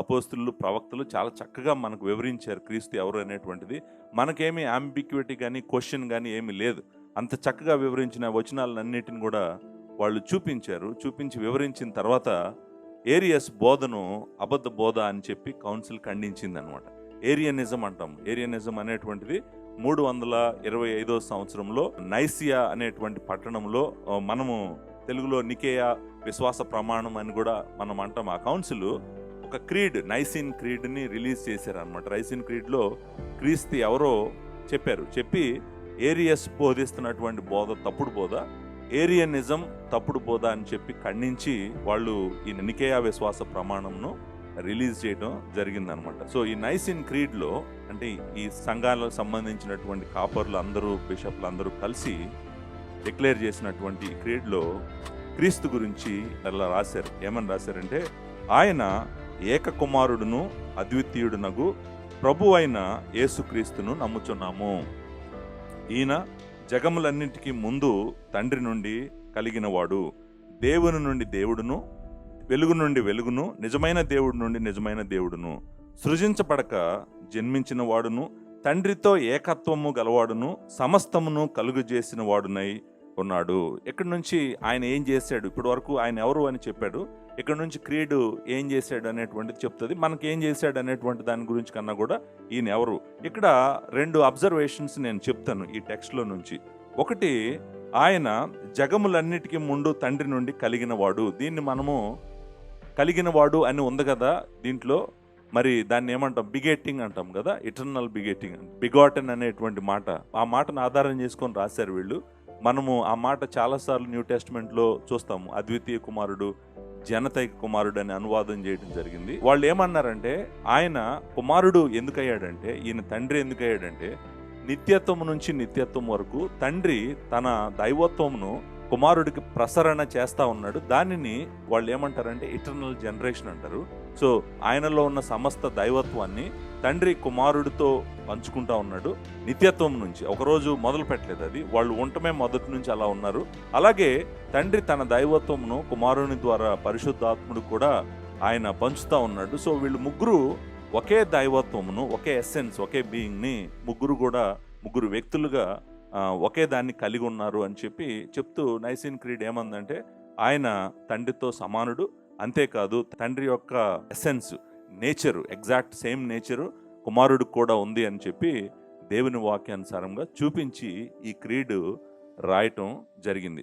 అపోస్తులు ప్రవక్తలు చాలా చక్కగా మనకు వివరించారు క్రీస్తు ఎవరు అనేటువంటిది. మనకేమీ అంబిక్విటీ కానీ క్వశ్చన్ కానీ ఏమీ లేదు. అంత చక్కగా వివరించిన వచనాలన్నిటిని కూడా వాళ్ళు చూపించారు. చూపించి వివరించిన తర్వాత ఏరియస్ బోధను అబద్ధ బోధ అని చెప్పి కౌన్సిల్ ఖండించింది అనమాట ఏరియనిజం అంటాం. ఏరియనిజం అనేటువంటిది మూడు వందల ఇరవై ఐదో సంవత్సరంలో నైసియా అనేటువంటి పట్టణంలో మనము తెలుగులో నికేయా విశ్వాస ప్రమాణం అని కూడా మనం అంటాం. ఆ కౌన్సిల్ ఒక క్రీడ్ నైసిన్ క్రీడ్ని రిలీజ్ చేశారు అనమాట రైసిన్ క్రీడ్లో క్రీస్తు ఎవరో చెప్పారు. చెప్పి ఏరియస్ బోధిస్తున్నటువంటి బోధ తప్పుడు బోధ ఏరియనిజం తప్పుడు బోధ అని చెప్పి ఖండించి వాళ్ళు ఈ నికేయా విశ్వాస ప్రమాణంను రిలీజ్ చేయడం జరిగిందనమాట సో ఈ నైసిన్ క్రీడ్లో అంటే ఈ సంఘాలకు సంబంధించినటువంటి కాపర్లు అందరూ బిషప్లు అందరూ కలిసి డిక్లేర్ చేసినటువంటి క్రీడ్లో క్రీస్తు గురించి అలా రాశారు? ఏమని రాశారంటే ఆయన ఏకకుమారుడును అద్వితీయుడునగు ప్రభు అయిన యేసుక్రీస్తును నమ్ముచున్నాము. ఈయన జగములన్నింటికి ముందు తండ్రి నుండి కలిగినవాడు. దేవుని నుండి దేవుడును వెలుగు నుండి వెలుగును నిజమైన దేవుడి నుండి నిజమైన దేవుడును. సృజించబడక జన్మించిన వాడును తండ్రితో ఏకత్వము గలవాడును సమస్తమును కలుగు చేసిన వాడునై ఉన్నాడు. ఇక్కడ నుంచి ఆయన ఏం చేశాడు? ఇప్పటి వరకు ఆయన ఎవరు అని చెప్పాడు. ఇక్కడ నుంచి క్రీడు ఏం చేశాడు అనేటువంటిది చెప్తుంది. మనకి ఏం చేశాడు అనేటువంటి దాని గురించి కన్నా కూడా ఈయన ఎవరు? ఇక్కడ రెండు అబ్జర్వేషన్స్ నేను చెప్తాను ఈ టెక్స్ట్లో నుంచి. ఒకటి ఆయన జగములన్నిటికీ ముందు తండ్రి నుండి కలిగినవాడు. దీన్ని మనము కలిగినవాడు అని ఉంది కదా దీంట్లో. మరి దాన్ని ఏమంటాం? బిగేటింగ్ అంటాం కదా? ఇటర్నల్ బిగేటింగ్ బిగాటన్ అనేటువంటి మాట. ఆ మాటను ఆధారం చేసుకొని రాశారు వీళ్ళు. మనము ఆ మాట చాలాసార్లు న్యూ టెస్ట్మెంట్లో చూస్తాము. అద్వితీయ కుమారుడు జనతైక కుమారుడు అని అనువాదం చేయడం జరిగింది. వాళ్ళు ఏమన్నారంటే ఆయన కుమారుడు ఎందుకయ్యాడంటే ఈయన తండ్రి ఎందుకయ్యాడంటే నిత్యత్వం నుంచి నిత్యత్వం వరకు తండ్రి తన దైవత్వమును కుమారుడికి ప్రసరణ చేస్తా ఉన్నాడు. దానిని వాళ్ళు ఏమంటారంటే ఇటర్నల్ జనరేషన్ అంటారు. సో ఆయనలో ఉన్న సమస్త దైవత్వాన్ని తండ్రి కుమారుడితో పంచుకుంటా ఉన్నాడు. నిత్యత్వం నుంచి. ఒకరోజు మొదలు పెట్టలేదు అది. వాళ్ళు ఉండటమే మొదటి నుంచి అలా ఉన్నారు. అలాగే తండ్రి తన దైవత్వమును కుమారుని ద్వారా పరిశుద్ధాత్ముడు కూడా ఆయన పంచుతా ఉన్నాడు. సో వీళ్ళు ముగ్గురు ఒకే దైవత్వమును ఒకే ఎస్సెన్స్ ఒకే బీయింగ్ని ముగ్గురు కూడా ముగ్గురు వ్యక్తులుగా ఒకే దాన్ని కలిగి ఉన్నారు అని చెప్పి చెప్తూ నైసిన్ క్రీడ్ ఏమందంటే ఆయన తండ్రితో సమానుడు. అంతేకాదు తండ్రి యొక్క essence nature exact same nature కుమారుడికి కూడా ఉంది అని చెప్పి దేవుని వాక్యానుసారంగా చూపించి ఈ క్రీడ్ రాయటం జరిగింది.